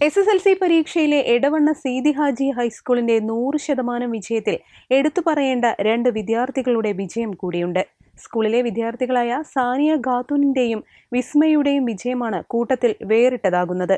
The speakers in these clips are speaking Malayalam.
S S L C പരീക്ഷയിലെ Edavanna Seethi Haji ഹൈസ്കൂളിന്റെ നൂറ് ശതമാനം വിജയത്തിൽ എടുത്തു പറയേണ്ട രണ്ട് വിദ്യാർത്ഥികളുടെ വിജയം കൂടിയുണ്ട്. സ്കൂളിലെ വിദ്യാർത്ഥികളായ സാനിയ ഖാത്തൂനിന്റെയും വിസ്മയുടെയും വിജയമാണ് കൂട്ടത്തിൽ വേറിട്ടതാകുന്നത്.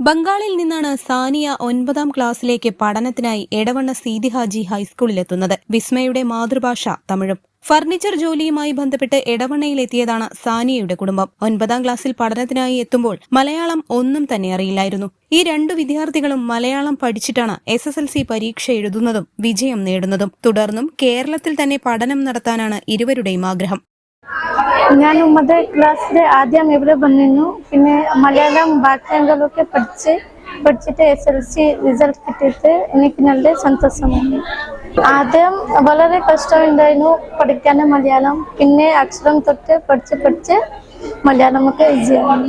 ബംഗാളിൽ നിന്നാണ് സാനിയ ഒൻപതാം ക്ലാസ്സിലേക്ക് പഠനത്തിനായി എടവണ്ണ സീതി ഹാജി ഹൈസ്കൂളിലെത്തുന്നത്. വിസ്മയുടെ മാതൃഭാഷ തമിഴും. ഫർണിച്ചർ ജോലിയുമായി ബന്ധപ്പെട്ട് എടവണ്ണയിലെത്തിയതാണ് സാനിയയുടെ കുടുംബം. ഒൻപതാം ക്ലാസ്സിൽ പഠനത്തിനായി എത്തുമ്പോൾ മലയാളം ഒന്നും തന്നെ അറിയില്ലായിരുന്നു. ഈ രണ്ടു വിദ്യാർത്ഥികളും മലയാളം പഠിച്ചിട്ടാണ് എസ് എസ് എൽ സി പരീക്ഷ എഴുതുന്നതും വിജയം നേടുന്നതും. തുടർന്നും കേരളത്തിൽ തന്നെ പഠനം നടത്താനാണ് ഇരുവരുടെയും ആഗ്രഹം. ഞാൻ ഒമ്പത് ക്ലാസ്സിൽ ആദ്യം ഇവിടെ വന്നിരുന്നു. പിന്നെ മലയാളം വാക്യങ്ങളൊക്കെ പഠിച്ച് പഠിച്ചിട്ട് എസ് എൽ സി റിസൾട്ട് കിട്ടിയിട്ട് എനിക്ക് നല്ല സന്തോഷമാണ് ആദ്യം വളരെ കഷ്ടമുണ്ടായിരുന്നു പഠിക്കാൻ മലയാളം. പിന്നെ അക്ഷരം തൊട്ട് പഠിച്ച് പഠിച്ച് മലയാളമൊക്കെ ഈസിയാണ്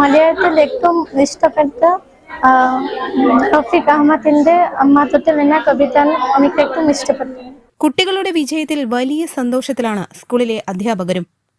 മലയാളത്തിൽ ഏറ്റവും ഇഷ്ടപ്പെട്ട റഫീഖ് അഹമ്മദിന്റെ അമ്മ തൊട്ട് എന്ന കവിത എനിക്ക് ഏറ്റവും ഇഷ്ടപ്പെട്ടു കുട്ടികളുടെ വിജയത്തിൽ വലിയ സന്തോഷത്തിലാണ് സ്കൂളിലെ അധ്യാപകരും